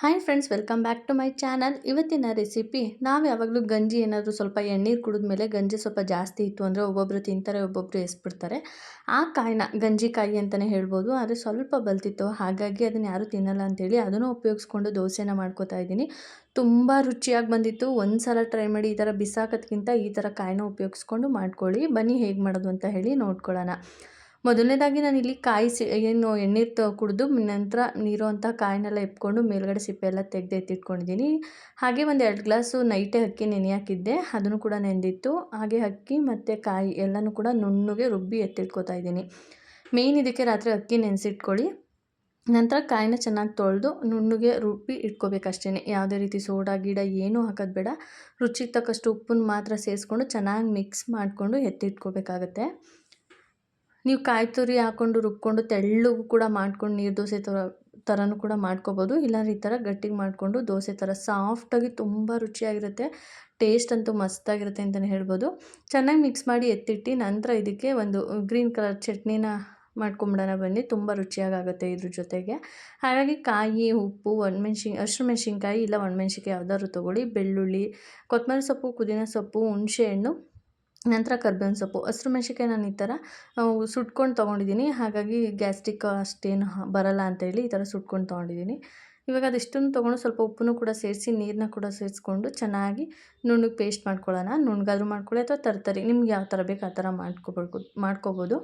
Hi friends welcome back to my channel ಇವತ್ತಿನ recipe ನಾವು ಯಾವಾಗಲೂ ಗಂಜಿ ಏನಾದರೂ ಸ್ವಲ್ಪ ಎಣ್ಣೀರು ಕುಡಿದ್ಮೇಲೆ ಗಂಜಿ ಸ್ವಲ್ಪ ಜಾಸ್ತಿ ಇತ್ತು ಅಂದರೆ ಒಬ್ಬೊಬ್ಬರು ತಿಂತಾರೆ ಒಬ್ಬೊಬ್ಬರು ಎಸ್ಬಿಡ್ತಾರೆ. ಆ ಕಾಯಿನ, ಗಂಜಿ ಕಾಯಿ ಅಂತಲೇ ಹೇಳ್ಬೋದು, ಆದರೆ ಸ್ವಲ್ಪ ಬಲ್ತಿತ್ತು. ಹಾಗಾಗಿ ಅದನ್ನು ಯಾರೂ ತಿನ್ನಲ್ಲ ಅಂತೇಳಿ ಅದನ್ನು ಉಪಯೋಗಿಸ್ಕೊಂಡು ದೋಸೆನ ಮಾಡ್ಕೋತಾ ಇದ್ದೀನಿ. ತುಂಬ ರುಚಿಯಾಗಿ ಬಂದಿತ್ತು. ಒಂದು ಸಲ ಟ್ರೈ ಮಾಡಿ ಈ ಥರ ಬಿಸಾಕೋದ್ಕಿಂತ ಈ ಥರ ಕಾಯಿನ ಉಪಯೋಗಿಸ್ಕೊಂಡು ಮಾಡ್ಕೊಳ್ಳಿ. ಬನ್ನಿ ಹೇಗೆ ಮಾಡೋದು ಅಂತ ಹೇಳಿ ನೋಡ್ಕೊಳ್ಳೋಣ. ಮೊದಲನೇದಾಗಿ ನಾನು ಇಲ್ಲಿ ಕಾಯಿಸಿ ಏನು ಎಣ್ಣೆ ಕುಡಿದು ನಂತರ ನೀರು ಅಂತ ಕಾಯಿನೆಲ್ಲ ಎಪ್ಕೊಂಡು ಮೇಲ್ಗಡೆ ಸಿಪ್ಪೆ ಎಲ್ಲ ತೆಗೆದು ಎತ್ತಿಟ್ಕೊಂಡಿದ್ದೀನಿ. ಹಾಗೆ ಒಂದು ಎರಡು ಗ್ಲಾಸು ನೈಟೇ ಅಕ್ಕಿ ನೆನೆ ಹಾಕಿದ್ದೆ. ಅದನ್ನು ಕೂಡ ನೆಂದಿತ್ತು. ಹಾಗೆ ಅಕ್ಕಿ ಮತ್ತು ಕಾಯಿ ಎಲ್ಲನೂ ಕೂಡ ನುಣ್ಣಗೆ ರುಬ್ಬಿ ಎತ್ತಿಟ್ಕೋತಾ ಇದ್ದೀನಿ. ಮೇಯ್ನ್ ಇದಕ್ಕೆ ರಾತ್ರಿ ಅಕ್ಕಿ ನೆನೆಸಿಟ್ಕೊಳ್ಳಿ. ನಂತರ ಕಾಯಿನ ಚೆನ್ನಾಗಿ ತೊಳೆದು ನುಣ್ಣಗೆ ರುಬ್ಬಿ ಇಟ್ಕೋಬೇಕಷ್ಟೇ ಯಾವುದೇ ರೀತಿ ಸೋಡಾ, ಗಿಡ ಏನೂ ಹಾಕೋದು ಬೇಡ. ರುಚಿಗೆ ತಕ್ಕಷ್ಟು ಉಪ್ಪನ್ನು ಮಾತ್ರ ಸೇರಿಸ್ಕೊಂಡು ಚೆನ್ನಾಗಿ ಮಿಕ್ಸ್ ಮಾಡಿಕೊಂಡು ಎತ್ತಿಟ್ಕೋಬೇಕಾಗತ್ತೆ. ನೀವು ಕಾಯಿ ತುರಿ ಹಾಕ್ಕೊಂಡು ರುಬ್ಕೊಂಡು ತೆಳ್ಳಗೂ ಕೂಡ ಮಾಡ್ಕೊಂಡು ನೀರು ದೋಸೆ ಥರ ಥರನೂ ಕೂಡ ಮಾಡ್ಕೋಬೋದು. ಇಲ್ಲಾಂದ್ರೆ ಈ ಥರ ಗಟ್ಟಿಗೆ ಮಾಡಿಕೊಂಡು ದೋಸೆ ಥರ ಸಾಫ್ಟಾಗಿ ತುಂಬ ರುಚಿಯಾಗಿರುತ್ತೆ ಟೇಸ್ಟ್ ಅಂತೂ ಮಸ್ತಾಗಿರುತ್ತೆ ಅಂತಲೇ ಹೇಳ್ಬೋದು. ಚೆನ್ನಾಗಿ ಮಿಕ್ಸ್ ಮಾಡಿ ಎತ್ತಿಟ್ಟು ನಂತರ ಇದಕ್ಕೆ ಒಂದು ಗ್ರೀನ್ ಕಲರ್ ಚಟ್ನಿನ ಮಾಡ್ಕೊಂಬಿಡೋಣ ಬನ್ನಿ. ತುಂಬ ರುಚಿಯಾಗುತ್ತೆ ಇದ್ರ ಜೊತೆಗೆ. ಹಾಗಾಗಿ ಕಾಯಿ, ಉಪ್ಪು, ಒಣಮೆಣ್ಸಿನ್ ಹಸಿರು ಮೆಣಸಿನ್ಕಾಯಿ ಇಲ್ಲ ಒಣಮೆಣ್ಸಿನ್ಕಾಯಿ ಯಾವ್ದಾದ್ರು ತೊಗೊಳ್ಳಿ. ಬೆಳ್ಳುಳ್ಳಿ ಕೊತ್ತಂಬರಿ ಸೊಪ್ಪು, ಪುದೀನ ಸೊಪ್ಪು ಹುಣಸೆಹಣ್ಣು ನಂತರ ಕರ್ಬೇವಿನ ಸೊಪ್ಪು, ಹಸಿರು ಮೆಣಸಿನ್ಕಾಯಿ ನಾನು ಈ ಥರ ಸುಟ್ಕೊಂಡು ತೊಗೊಂಡಿದ್ದೀನಿ. ಹಾಗಾಗಿ ಗ್ಯಾಸ್ಟ್ರಿಕ್ ಅಷ್ಟೇನು ಬರಲ್ಲ ಅಂತೇಳಿ ಈ ಥರ ಸುಟ್ಕೊಂಡು ತೊಗೊಂಡಿದ್ದೀನಿ. ಇವಾಗ ಅದಿಷ್ಟನ್ನು ತೊಗೊಂಡು ಸ್ವಲ್ಪ ಉಪ್ಪನ್ನು ಕೂಡ ಸೇರಿಸಿ, ನೀರನ್ನ ಕೂಡ ಸೇರಿಸ್ಕೊಂಡು ಚೆನ್ನಾಗಿ ನುಣ್ಣಗೆ ಪೇಸ್ಟ್ ಮಾಡ್ಕೊಳ್ಳೋಣ. ನುಣ್ಣಗಾದ್ರೂ ಮಾಡ್ಕೊಳ್ಳಿ ಅಥವಾ ತರ್ತರಿ. ನಿಮ್ಗೆ ಯಾವ ಥರ ಬೇಕು ಆ ಥರ ಮಾಡ್ಕೊಬೇಕು ಮಾಡ್ಕೋಬೋದು.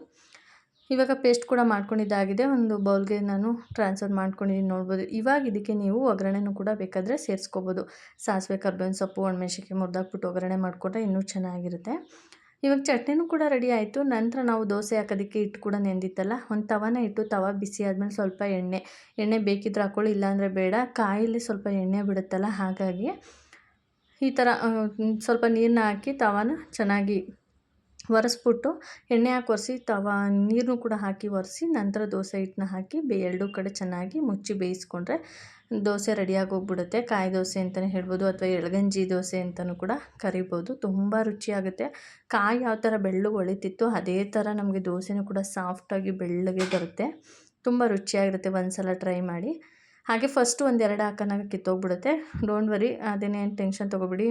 ಇವಾಗ ಪೇಸ್ಟ್ ಕೂಡ ಮಾಡ್ಕೊಂಡಿದ್ದಾಗಿದೆ. ಒಂದು ಬೌಲ್ಗೆ ನಾನು ಟ್ರಾನ್ಸ್ಫರ್ ಮಾಡ್ಕೊಂಡಿದ್ದೀನಿ ನೋಡ್ಬೋದು. ಇವಾಗ ಇದಕ್ಕೆ ನೀವು ಒಗ್ಗರಣೆನೂ ಕೂಡ ಬೇಕಾದರೆ ಸೇರಿಸ್ಕೋಬೋದು. ಸಾಸಿವೆ, ಕರ್ಬೇವಿನ ಸೊಪ್ಪು, ಒಣಮೆಣ್ಸಿನ್ಕಾಯಿ, ಮುರಿದಾಕ್ಬಿಟ್ಟು ಒಗ್ಗರಣೆ ಮಾಡಿಕೊಂಡ್ರೆ ಇನ್ನೂ ಚೆನ್ನಾಗಿರುತ್ತೆ. ಇವಾಗ ಚಟ್ನಿನೂ ಕೂಡ ರೆಡಿ ಆಯಿತು. ನಂತರ ನಾವು ದೋಸೆ ಹಾಕೋದಕ್ಕೆ ಇಟ್ಟು ಕೂಡ ನೆಂದಿತ್ತಲ್ಲ, ಒಂದು ತವನ ಇಟ್ಟು ತವ ಬಿಸಿ ಆದಮೇಲೆ ಸ್ವಲ್ಪ ಎಣ್ಣೆ. ಎಣ್ಣೆ ಬೇಕಿದ್ರೆ ಹಾಕ್ಕೊಳ್ಳಿ, ಇಲ್ಲಾಂದರೆ ಬೇಡ. ಕಾಯಲ್ಲಿ ಸ್ವಲ್ಪ ಎಣ್ಣೆ ಬಿಡುತ್ತಲ್ಲ, ಹಾಗಾಗಿ ಈ ಥರ ಸ್ವಲ್ಪ ನೀರನ್ನ ಹಾಕಿ ತವನ ಚೆನ್ನಾಗಿ ಒರೆಸ್ಬಿಟ್ಟು ಎಣ್ಣೆ ಹಾಕಿ ಒರೆಸಿ, ತವ ನೀರನ್ನು ಕೂಡ ಹಾಕಿ ಒರೆಸಿ, ನಂತರ ದೋಸೆ ಹಿಟ್ಟನ್ನ ಹಾಕಿ ಬೇ ಎರಡೂ ಕಡೆ ಚೆನ್ನಾಗಿ ಮುಚ್ಚಿ ಬೇಯಿಸ್ಕೊಂಡ್ರೆ ದೋಸೆ ರೆಡಿಯಾಗಿ ಹೋಗ್ಬಿಡುತ್ತೆ ಕಾಯಿ ದೋಸೆ ಅಂತಲೇ ಹೇಳ್ಬೋದು ಅಥವಾ ಎಳಗಂಜಿ ದೋಸೆ ಅಂತಲೂ ಕೂಡ ಕರಿಬೋದು. ತುಂಬ ರುಚಿಯಾಗುತ್ತೆ. ಕಾಯಿ ಯಾವ ಥರ ಬೆಳ್ಳಗೆ ಹೊಳಿತಿತ್ತು ಅದೇ ಥರ ನಮಗೆ ದೋಸೆನೂ ಕೂಡ ಸಾಫ್ಟಾಗಿ ಬೆಳ್ಳಗೆ ಬರುತ್ತೆ. ತುಂಬ ರುಚಿಯಾಗಿರುತ್ತೆ. ಒಂದು ಸಲ ಟ್ರೈ ಮಾಡಿ. ಹಾಗೆ ಫಸ್ಟು ಒಂದು ಎರಡು ಹಾಕೋನಾಗ ಕಿತ್ತೋಗ್ಬಿಡುತ್ತೆ ಡೋಂಟ್ ವರಿ ಅದೇನೇನು ಟೆನ್ಷನ್ ತೊಗೊಬಿಡಿ.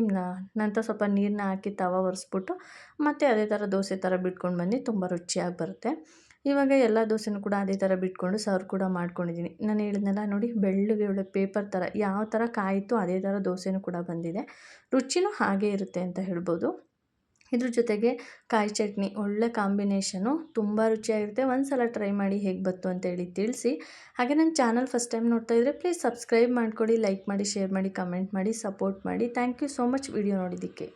ನಂತರ ಸ್ವಲ್ಪ ನೀರನ್ನ ಹಾಕಿ ತವ ಒರೆಸ್ಬಿಟ್ಟು ಮತ್ತು ಅದೇ ಥರ ದೋಸೆ ಥರ ಬಿಟ್ಕೊಂಡು ಬನ್ನಿ, ತುಂಬ ರುಚಿಯಾಗಿ ಬರುತ್ತೆ. ಇವಾಗ ಎಲ್ಲ ದೋಸೆನೂ ಕೂಡ ಅದೇ ಥರ ಬಿಟ್ಕೊಂಡು ಸರ್ವ್ ಕೂಡ ಮಾಡ್ಕೊಂಡಿದ್ದೀನಿ ನಾನು ಹೇಳಿದ್ನೆಲ್ಲ ನೋಡಿ ಬೆಳ್ಳಗೆ ಒಳ್ಳೆ ಪೇಪರ್ ಥರ ಯಾವ ಥರ ಕಾಯಿತು ಅದೇ ಥರ ದೋಸೆನೂ ಕೂಡ ಬಂದಿದೆ. ರುಚಿನೂ ಹಾಗೇ ಇರುತ್ತೆ ಅಂತ ಹೇಳ್ಬೋದು. ಇದ್ರ ಜೊತೆಗೆ ಕಾಯಿ ಚಟ್ನಿ, ಒಳ್ಳೆ ಕಾಂಬಿನೇಷನು ತುಂಬ ರುಚಿಯಾಗಿರುತ್ತೆ. ಒಂದು ಸಲ ಟ್ರೈ ಮಾಡಿ ಹೇಗೆ ಬಂತು ಅಂತೇಳಿ ತಿಳಿಸಿ. ಹಾಗೆ ನನ್ನ ಚಾನಲ್ ಫಸ್ಟ್ ಟೈಮ್ ನೋಡ್ತಾ ಇದ್ದರೆ ಪ್ಲೀಸ್ ಸಬ್ಸ್ಕ್ರೈಬ್ ಮಾಡಿಕೊಡಿ, ಲೈಕ್ ಮಾಡಿ, ಶೇರ್ ಮಾಡಿ, ಕಮೆಂಟ್ ಮಾಡಿ, ಸಪೋರ್ಟ್ ಮಾಡಿ. Thank you so much. Video ನೋಡಿದ್ದಕ್ಕೆ.